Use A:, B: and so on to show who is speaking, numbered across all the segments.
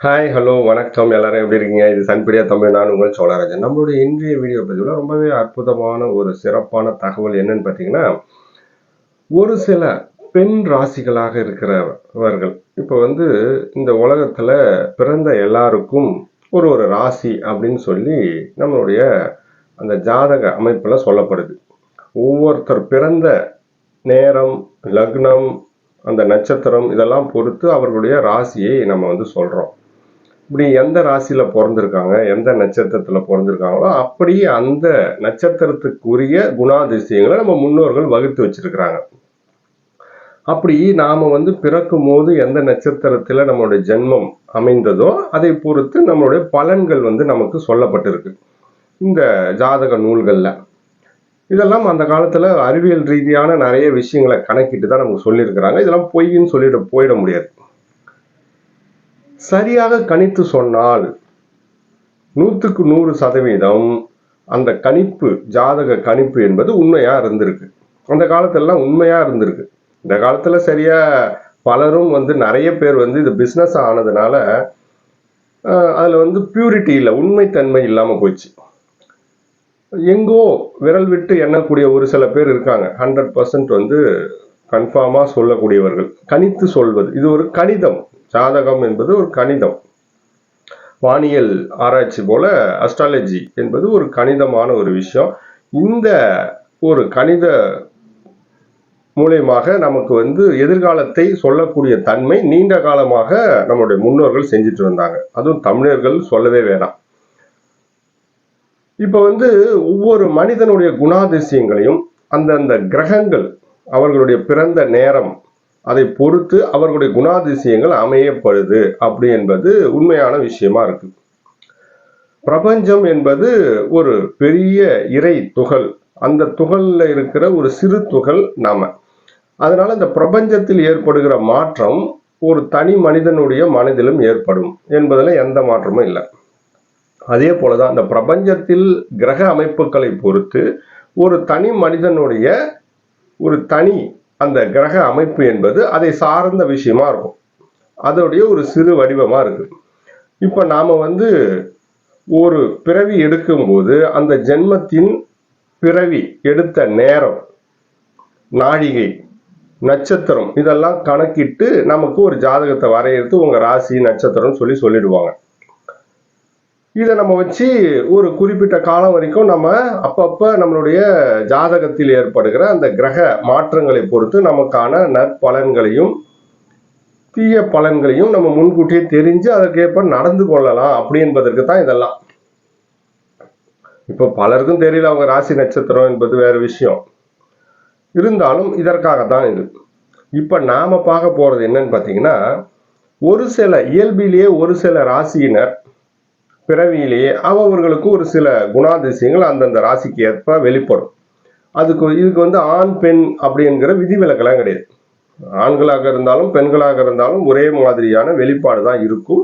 A: Hi hello வணக்கம். எல்லாரும் எப்படி இருக்கீங்க? இது சன்படியா தமிழ். நான் உங்கள் சோழராஜன். நம்மளுடைய இன்றைய வீடியோ பதிவில் ரொம்பவே அற்புதமான ஒரு சிறப்பான தகவல் என்னன்னு பார்த்தீங்கன்னா ஒரு சில பெண் ராசிகளாக இருக்கிறவர்கள். இப்போ வந்து இந்த உலகத்தில் பிறந்த எல்லாருக்கும் ஒரு ஒரு ராசி அப்படின்னு சொல்லி நம்மளுடைய அந்த ஜாதக அமைப்பில் சொல்லப்படுது. ஒவ்வொருத்தர் பிறந்த நேரம் லக்னம் அந்த நட்சத்திரம் இதெல்லாம் பொறுத்து அவர்களுடைய ராசியை நம்ம வந்து சொல்கிறோம் இப்படி எந்த ராசியில பிறந்திருக்காங்க எந்த நட்சத்திரத்துல பிறந்திருக்காங்களோ அப்படியே அந்த நட்சத்திரத்துக்குரிய குணாதிசயங்களை நம்ம முன்னோர்கள் வகுத்து வச்சிருக்கிறாங்க. அப்படி நாம வந்து பிறக்கும் போது எந்த நட்சத்திரத்துல நம்மளுடைய ஜென்மம் அமைந்ததோ அதை பொறுத்து நம்மளுடைய பலன்கள் வந்து நமக்கு சொல்லப்பட்டிருக்கு. இந்த ஜாதக நூல்கள்ல. இதெல்லாம் அந்த காலத்துல அறிவியல் ரீதியான நிறைய விஷயங்களை கணக்கிட்டு தான் நமக்கு சொல்லியிருக்கிறாங்க. இதெல்லாம் பொய்ன்னு சொல்லிட போயிட முடியாது. சரியாக கணித்து சொன்னால் நூற்றுக்கு நூறு சதவீதம் அந்த கணிப்பு ஜாதக கணிப்பு என்பது உண்மையாக இருந்திருக்கு. அந்த காலத்திலலாம் உண்மையாக இருந்திருக்கு. இந்த காலத்தில் சரியாக பலரும் வந்து நிறைய பேர் வந்து இது பிஸ்னஸ் ஆனதுனால அதில் வந்து பியூரிட்டி இல்லை உண்மைத்தன்மை இல்லாமல் போயிடுச்சு எங்கோ விரல் விட்டு எண்ணக்கூடிய ஒரு சில பேர் இருக்காங்க. ஹண்ட்ரட் பர்சன்ட் வந்து கன்ஃபார்மாக சொல்லக்கூடியவர்கள். கணித்து சொல்வது இது ஒரு கணிதம். ஜாதகம் என்பது ஒரு கணிதம். வானியல் ஆராய்ச்சி போல அஸ்ட்ராலஜி என்பது ஒரு கணிதமான ஒரு விஷயம். இந்த ஒரு கணித மூலயமாக நமக்கு வந்து எதிர்காலத்தை சொல்லக்கூடிய தன்மை நீண்ட காலமாக நம்முடைய முன்னோர்கள் செஞ்சுட்டு வந்தாங்க அதுவும் தமிழர்கள் சொல்லவே வேணாம். இப்போ வந்து ஒவ்வொரு மனிதனுடைய குணாதிசயங்களையும் அந்தந்த கிரகங்கள் அவர்களுடைய பிறந்த நேரம் அதை பொறுத்து அவர்களுடைய குணாதிசயங்கள் அமையப்படுது. அப்படி என்பது உண்மையான விஷயமா இருக்கு. பிரபஞ்சம் என்பது ஒரு பெரிய இறை துகள். அந்த துகளில் இருக்கிற ஒரு சிறு துகள் நாம. அதனால இந்த பிரபஞ்சத்தில் ஏற்படுகிற மாற்றம் ஒரு தனி மனிதனுடைய மனதிலும் ஏற்படும் என்பதில் எந்த மாற்றமும் இல்லை. அதே போலதான் இந்த பிரபஞ்சத்தில் கிரக அமைப்புகளை பொறுத்து ஒரு தனி மனிதனுடைய ஒரு தனி அந்த கிரக அமைப்பு என்பது அதை சார்ந்த விஷயமா இருக்கும். அதோடைய ஒரு சிறு வடிவமா இருக்கு. இப்ப நாம வந்து ஒரு பிறவி எடுக்கும்போது அந்த ஜென்மத்தின் பிறவி எடுத்த நேரம் நாழிகை நட்சத்திரம் இதெல்லாம் கணக்கிட்டு நமக்கு ஒரு ஜாதகத்தை வரையறுத்து உங்க ராசி நட்சத்திரம்னு சொல்லி சொல்லிடுவாங்க. இதை நம்ம வச்சு ஒரு குறிப்பிட்ட காலம் வரைக்கும் நம்ம அப்பப்ப நம்மளுடைய ஜாதகத்தில் ஏற்படுகிற அந்த கிரக மாற்றங்களை பொறுத்து நமக்கான நற்பலன்களையும் தீய பலன்களையும் நம்ம முன்கூட்டியே தெரிஞ்சு அதற்கேற்ப நடந்து கொள்ளலாம் அப்படி என்பதற்கு தான் இதெல்லாம். இப்போ பலருக்கும் தெரியல அவங்க ராசி நட்சத்திரம் என்பது வேற விஷயம். இருந்தாலும் இதற்காக தான் இது. இப்போ நாம பார்க்க போறது என்னன்னு பார்த்தீங்கன்னா ஒரு சில இயல்பிலேயே ஒரு சில ராசியினர் பிறவியிலேயே அவர்களுக்கு ஒரு சில குணாதிசயங்கள் அந்தந்த ராசிக்கு ஏற்ப வெளிப்படும். அதுக்கு இதுக்கு வந்து ஆண் பெண் அப்படிங்கிற விதிவிலக்கெல்லாம் கிடையாது. ஆண்களாக இருந்தாலும் பெண்களாக இருந்தாலும் ஒரே மாதிரியான வெளிப்பாடு தான் இருக்கும்.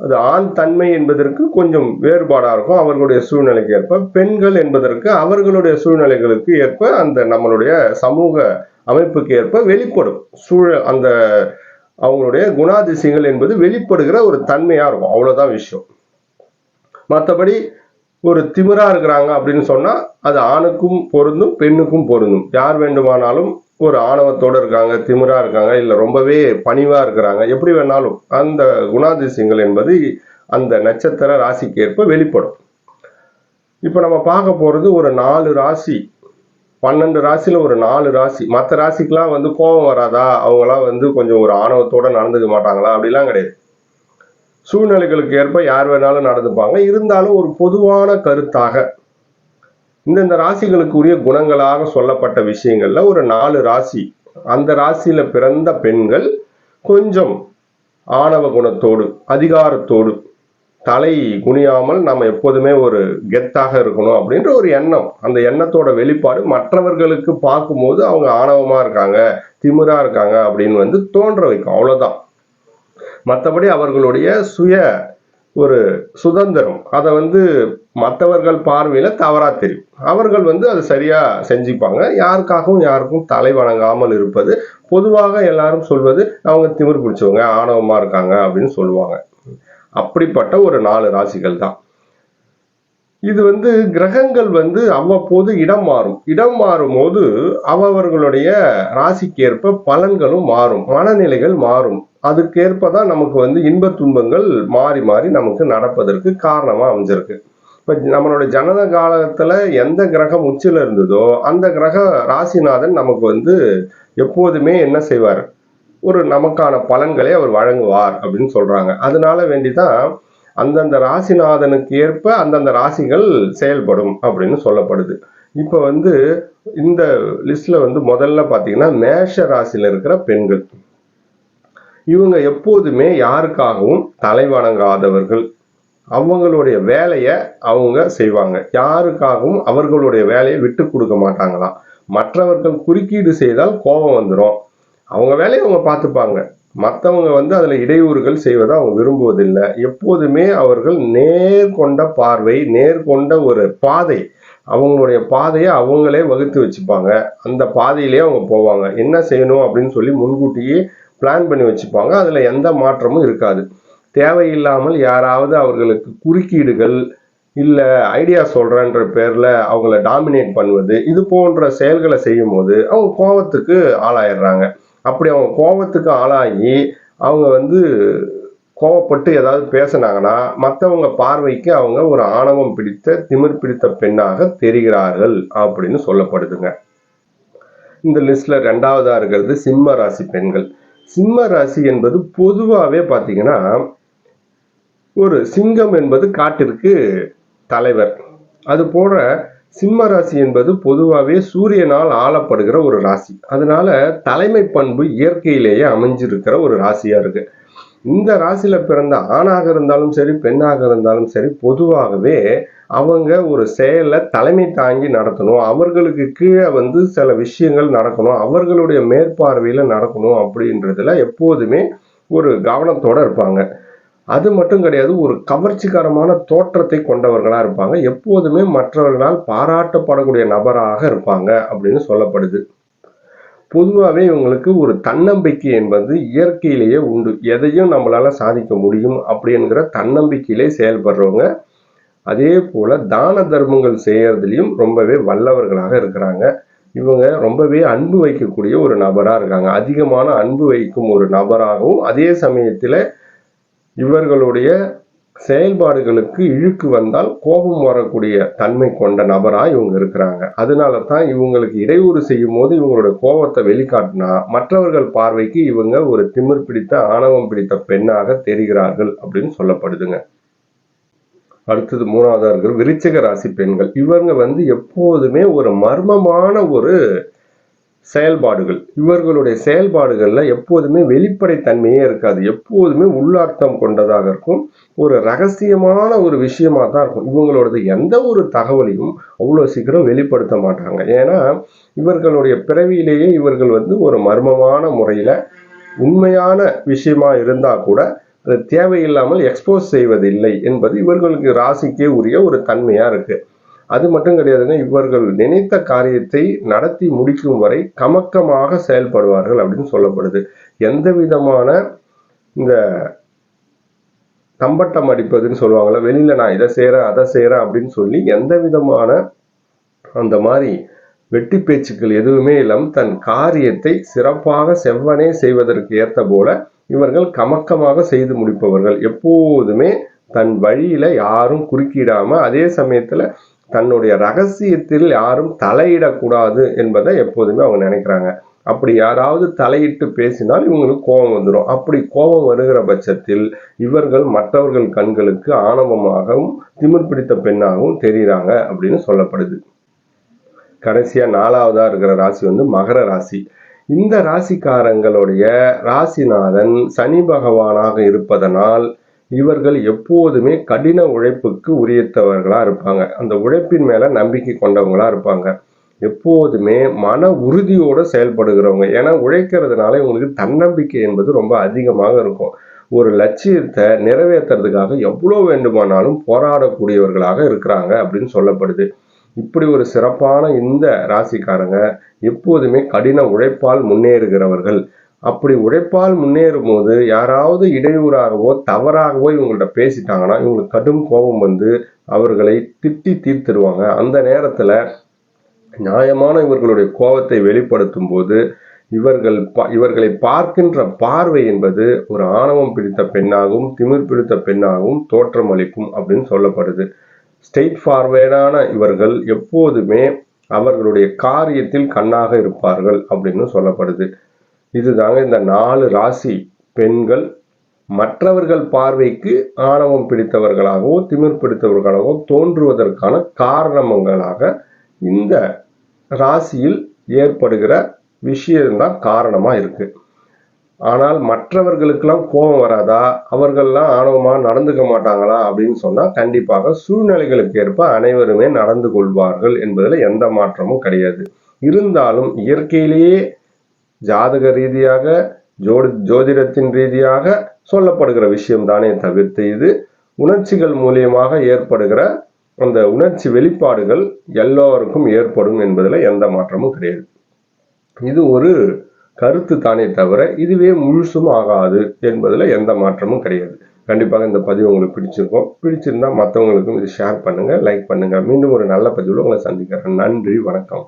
A: அது ஆண் தன்மை என்பதற்கு கொஞ்சம் வேறுபாடாக இருக்கும். அவர்களுடைய சூழ்நிலைக்கு ஏற்ப பெண்கள் என்பதற்கு அவர்களுடைய சூழ்நிலைகளுக்கு ஏற்ப அந்த நம்மளுடைய சமூக அமைப்புக்கு ஏற்ப வெளிப்படும். சூழல் அந்த அவங்களுடைய குணாதிசயங்கள் என்பது வெளிப்படுகிற ஒரு தன்மையாக இருக்கும். அவ்வளோதான் விஷயம். மற்றபடி ஒரு திமிரா இருக்கிறாங்க அப்படின்னு சொன்னா அது ஆணுக்கும் பொருந்தும் பெண்ணுக்கும் பொருந்தும். யார் வேண்டுமானாலும் ஒரு ஆணவத்தோட இருக்காங்க திமிரா இருக்காங்க இல்ல ரொம்பவே பணிவா இருக்கிறாங்க எப்படி வேணாலும் அந்த குணாதிசயங்கள் என்பது அந்த நட்சத்திர ராசிக்கு ஏற்ப வெளிப்படும். இப்போ நம்ம பார்க்க போறது ஒரு நாலு ராசி பன்னெண்டு ராசியில ஒரு நாலு ராசி. மற்ற ராசிக்கெல்லாம் வந்து கோபம் வராதா? அவங்களாம் வந்து கொஞ்சம் ஒரு ஆணவத்தோட நடந்துக்க மாட்டாங்களா? அப்படிலாம் கிடையாது. சூழ்நிலைகளுக்கு ஏற்ப யார் வேணாலும் நடந்துப்பாங்க. இருந்தாலும் ஒரு பொதுவான கருத்தாக இந்தந்த ராசிகளுக்கு உரிய குணங்களாக சொல்லப்பட்ட விஷயங்கள்ல ஒரு நாலு ராசி அந்த ராசியில பிறந்த பெண்கள் கொஞ்சம் ஆணவ குணத்தோடு அதிகாரத்தோடு தலை குனியாமல் நம்ம எப்போதுமே ஒரு கெத்தாக இருக்கணும் அப்படின்ற ஒரு எண்ணம். அந்த எண்ணத்தோட வெளிப்பாடு மற்றவர்களுக்கு பார்க்கும்போது அவங்க ஆணவமா இருக்காங்க திமிரா இருக்காங்க அப்படின்னு வந்து தோன்ற வைக்கும். அவ்வளோதான் மற்றபடி அவர்களுடைய சுய ஒரு சுதந்திரம். அதை வந்து மற்றவர்கள் பார்வையில தவறா தெரியும். அவர்கள் வந்து அதை சரியா செஞ்சுப்பாங்க. யாருக்காகவும் யாருக்கும் தலை வணங்காமல் இருப்பது பொதுவாக எல்லாரும் சொல்வது அவங்க திமிர் பிடிச்சவங்க ஆணவமாக இருக்காங்க அப்படின்னு சொல்லுவாங்க. அப்படிப்பட்ட ஒரு நாலு ராசிகள் தான். இது வந்து கிரகங்கள் வந்து அவ்வப்போது இடம் மாறும். இடம் மாறும்போது அவர்களுடைய ராசிக்கேற்ப பலன்களும் மாறும். மனநிலைகள் மாறும். அதுக்கேற்ப தான் நமக்கு வந்து இன்ப துன்பங்கள் மாறி மாறி நமக்கு நடப்பதற்கு காரணமாக அமைஞ்சிருக்கு. இப்போ நம்மளோட ஜனத காலத்தில் எந்த கிரகம் உச்சில இருந்ததோ அந்த கிரக ராசிநாதன் நமக்கு வந்து எப்போதுமே என்ன செய்வார்? ஒரு நமக்கான பலன்களை அவர் வழங்குவார் அப்படின்னு சொல்கிறாங்க அதனால வேண்டி தான் அந்தந்த ராசிநாதனுக்கு ஏற்ப அந்தந்த ராசிகள் செயல்படும் அப்படின்னு சொல்லப்படுது. இப்போ வந்து இந்த லிஸ்ட்ல வந்து முதல்ல பார்த்தீங்கன்னா மேஷ ராசியில் இருக்கிற பெண்கள். இவங்க எப்போதுமே யாருக்காகவும் தலைவணங்காதவர்கள் அவங்களுடைய வேலையை அவங்க செய்வாங்க. யாருக்காகவும் அவர்களுடைய வேலையை விட்டு கொடுக்க மாட்டாங்களாம் மற்றவர்கள் குறுக்கீடு செய்தால் கோபம் வந்துடும் அவங்க வேலையை அவங்க பார்த்துப்பாங்க. மற்றவங்க வந்து அதில் இடையூறுகள் செய்வதை அவங்க விரும்புவதில்லை. எப்போதுமே அவர்கள் நேர்கொண்ட பார்வை நேர்கொண்ட ஒரு பாதை. அவங்களுடைய பாதையை அவங்களே வகுத்து வச்சுப்பாங்க. அந்த பாதையிலே அவங்க போவாங்க. என்ன செய்யணும் அப்படின்னு சொல்லி முன்கூட்டியே பிளான் பண்ணி வச்சுப்பாங்க. அதில் எந்த மாற்றமும் இருக்காது. தேவையில்லாமல் யாராவது அவர்களுக்கு குறுக்கீடுகள் இல்லை ஐடியா சொல்கிறன்ற பேரில் அவங்கள டாமினேட் பண்ணுவது இது போன்ற செயல்களை செய்யும் போது அவங்க கோபத்துக்கு ஆளாயிடுறாங்க. அப்படி அவங்க கோபத்துக்கு ஆளாகி அவங்க வந்து கோவப்பட்டு ஏதாவது பேசினாங்கன்னா மற்றவங்க பார்வைக்கு அவங்க ஒரு ஆணவம் பிடித்த திமிர் பிடித்த பெண்ணாக தெரிகிறார்கள் அப்படின்னு சொல்லப்படுதுங்க. இந்த லிஸ்ட்ல ரெண்டாவதா இருக்கிறது சிம்ம ராசி பெண்கள். சிம்ம ராசி என்பது பொதுவாகவே பார்த்தீங்கன்னா ஒரு சிங்கம் என்பது காட்டிற்கு தலைவர். அது போல சிம்ம ராசி என்பது பொதுவாகவே சூரியனால் ஆளப்படுகிற ஒரு ராசி. அதனால தலைமை பண்பு இயற்கையிலேயே அமைஞ்சிருக்கிற ஒரு ராசியா இருக்கு. இந்த ராசியில் பிறந்த ஆணாக இருந்தாலும் சரி பெண்ணாக இருந்தாலும் சரி பொதுவாகவே அவங்க ஒரு செயலை தலைமை தாங்கி நடத்தணும். அவர்களுக்கு கீழே வந்து சில விஷயங்கள் நடக்கணும். அவர்களுடைய மேற்பார்வையில் நடக்கணும் அப்படின்றதுல எப்போதுமே ஒரு கவனத்தோடு இருப்பாங்க. அது மட்டும் கிடையாது ஒரு கவர்ச்சிகரமான தோற்றத்தை கொண்டவர்களாக இருப்பாங்க. எப்போதுமே மற்றவர்களால் பாராட்டப்படக்கூடிய நபராக இருப்பாங்க அப்படின்னு சொல்லப்படுது. பொதுவாகவே இவங்களுக்கு ஒரு தன்னம்பிக்கை என்பது இயற்கையிலேயே உண்டு. எதையும் நம்மளால சாதிக்க முடியும் அப்படிங்கிற தன்னம்பிக்கையிலே செயல்படுறவங்க. அதே போல் தான தர்மங்கள் செய்கிறதுலையும் ரொம்பவே வல்லவர்களாக இருக்கிறாங்க. இவங்க ரொம்பவே அன்பு வைக்கக்கூடிய ஒரு நபராக இருக்காங்க. அதிகமான அன்பு வைக்கும் ஒரு நபராகவும் அதே சமயத்தில் இவர்களுடைய செயல்பாடுகளுக்கு இழுக்கு வந்தால் கோபம் வரக்கூடிய தன்மை கொண்ட நபராக இவங்க இருக்கிறாங்க. அதனால தான் இவங்களுக்கு இடையூறு செய்யும் போது இவங்களோட கோபத்தை வெளிக்காட்டினா மற்றவர்கள் பார்வைக்கு இவங்க ஒரு திமிர் பிடித்த ஆணவம் பிடித்த பெண்ணாக தெரிகிறார்கள் அப்படின்னு சொல்லப்படுதுங்க. அடுத்தது மூணாவதா இருக்கிற ராசி பெண்கள். இவங்க வந்து எப்போதுமே ஒரு மர்மமான ஒரு செயல்பாடுகள். இவர்களுடைய செயல்பாடுகளில் எப்போதுமே வெளிப்படைத்தன்மையே இருக்காது. எப்போதுமே உள்ளார்த்தம் கொண்டதாக இருக்கும். ஒரு ரகசியமான ஒரு விஷயமாக தான் இருக்கும். இவங்களோடது எந்த ஒரு தகவலையும் அவ்வளோ சீக்கிரம் வெளிப்படுத்த மாட்டாங்க. ஏன்னா இவர்களுடைய பிறவியிலேயே இவர்கள் வந்து ஒரு மர்மமான முறையில் உண்மையான விஷயமா இருந்தால் கூட அது தேவையில்லாமல் எக்ஸ்போஸ் செய்வதில்லை என்பது இவர்களுக்கு ராசிக்கே உரிய ஒரு தன்மையாக இருக்குது அது மட்டும் கிடையாதுங்க இவர்கள் நினைத்த காரியத்தை நடத்தி முடிக்கும் வரை கமக்கமாக செயல்படுவார்கள் அப்படின்னு சொல்லப்படுது. எந்த விதமான இந்த தம்பட்டம் அடிப்பதுன்னு சொல்லுவாங்கல்ல வெளியில நான் இதை செய்கிறேன் அதை செய்கிறேன் அப்படின்னு சொல்லி எந்த விதமான அந்த மாதிரி வெட்டி பேச்சுக்கள் எதுவுமே இல்லாமல் தன் காரியத்தை சிறப்பாக செவ்வனே செய்வதற்கு ஏற்ற போல இவர்கள் கமக்கமாக செய்து முடிப்பவர்கள். எப்போதுமே தன் வழியில யாரும் குறுக்கிடாம அதே சமயத்துல தன்னுடைய ரகசியத்தில் யாரும் தலையிடக்கூடாது என்பதை எப்போதுமே அவங்க நினைக்கிறாங்க. அப்படி யாராவது தலையிட்டு பேசினால் இவங்களுக்கு கோபம் வந்துடும் அப்படி கோபம் வருகிற பட்சத்தில் இவர்கள் மற்றவர்கள் கண்களுக்கு ஆணவமாகவும் திமிர் பிடித்த பெண்ணாகவும் தெரிகிறாங்க அப்படின்னு சொல்லப்படுது. கடைசியாக நாலாவதாக இருக்கிற ராசி வந்து மகர ராசி. இந்த ராசிக்காரங்களுடைய ராசிநாதன் சனி பகவானாக இருப்பதனால் இவர்கள் எப்போதுமே கடின உழைப்புக்கு உரியத்தவர்களாக இருப்பாங்க. அந்த உழைப்பின் மேலே நம்பிக்கை கொண்டவங்களாக இருப்பாங்க. எப்போதுமே மன உறுதியோடு செயல்படுகிறவங்க. ஏன்னா உழைக்கிறதுனால இவங்களுக்கு தன்னம்பிக்கை என்பது ரொம்ப அதிகமாக இருக்கும். ஒரு லட்சியத்தை நிறைவேற்றுறதுக்காக எவ்வளோ வேண்டுமானாலும் போராடக்கூடியவர்களாக இருக்கிறாங்க அப்படின்னு சொல்லப்படுது. இப்படி ஒரு சிறப்பான இந்த ராசிக்காரங்க எப்போதுமே கடின உழைப்பால் முன்னேறுகிறவர்கள். அப்படி உழைப்பால் முன்னேறும் போது யாராவது இடையூறாகவோ தவறாகவோ இவங்கள்ட்ட பேசிட்டாங்கன்னா இவங்களுக்கு கடும் கோபம் வந்து அவர்களை திட்டி தீர்த்திடுவாங்க அந்த நேரத்துல நியாயமான இவர்களுடைய கோபத்தை வெளிப்படுத்தும் போது இவர்கள் இவர்களை பார்க்கின்ற பார்வை என்பது ஒரு ஆணவம் பிடித்த பெண்ணாகவும் திமிர் பிடித்த பெண்ணாகவும் தோற்றமளிக்கும் அப்படின்னு சொல்லப்படுது. ஸ்டேட் ஃபார்வேர்டான இவர்கள் எப்போதுமே அவர்களுடைய காரியத்தில் கண்ணாக இருப்பார்கள் அப்படின்னு சொல்லப்படுது. இதுதாங்க இந்த நாலு ராசி பெண்கள் மற்றவர்கள் பார்வைக்கு ஆணவம் பிடித்தவர்களாகவோ திமிர் பிடித்தவர்களாகவோ தோன்றுவதற்கான காரணங்களாக இந்த ராசியில் ஏற்படுகிற விஷயம்தான் காரணமாக இருக்கு. ஆனால் மற்றவர்களுக்கெல்லாம் கோபம் வராதா? அவர்கள்லாம் ஆணவமாக நடந்துக்க மாட்டாங்களா? அப்படின்னு சொன்னால் கண்டிப்பாக சூழ்நிலைகளுக்கு ஏற்ப அனைவருமே நடந்து கொள்வார்கள் என்பதில் எந்த மாற்றமும் கிடையாது. இருந்தாலும் இயற்கையிலேயே ஜாதக ரீதியாக ஜோடி ஜோதிடத்தின் ரீதியாக சொல்லப்படுகிற விஷயம் தானே தவிர்த்து இது உணர்ச்சிகள் மூலியமாக ஏற்படுகிற அந்த உணர்ச்சி வெளிப்பாடுகள் எல்லோருக்கும் ஏற்படும் என்பதில் எந்த மாற்றமும் கிடையாது. இது ஒரு கருத்து தானே தவிர இதுவே முழுசும் ஆகாது என்பதில் எந்த மாற்றமும் கிடையாது. கண்டிப்பாக இந்த பதிவு உங்களுக்கு பிடிச்சிருக்கும். பிடிச்சிருந்தா மற்றவங்களுக்கும் இது ஷேர் பண்ணுங்கள் லைக் பண்ணுங்கள் மீண்டும் ஒரு நல்ல பதிவில் உங்களை சந்திக்கிறேன். நன்றி வணக்கம்.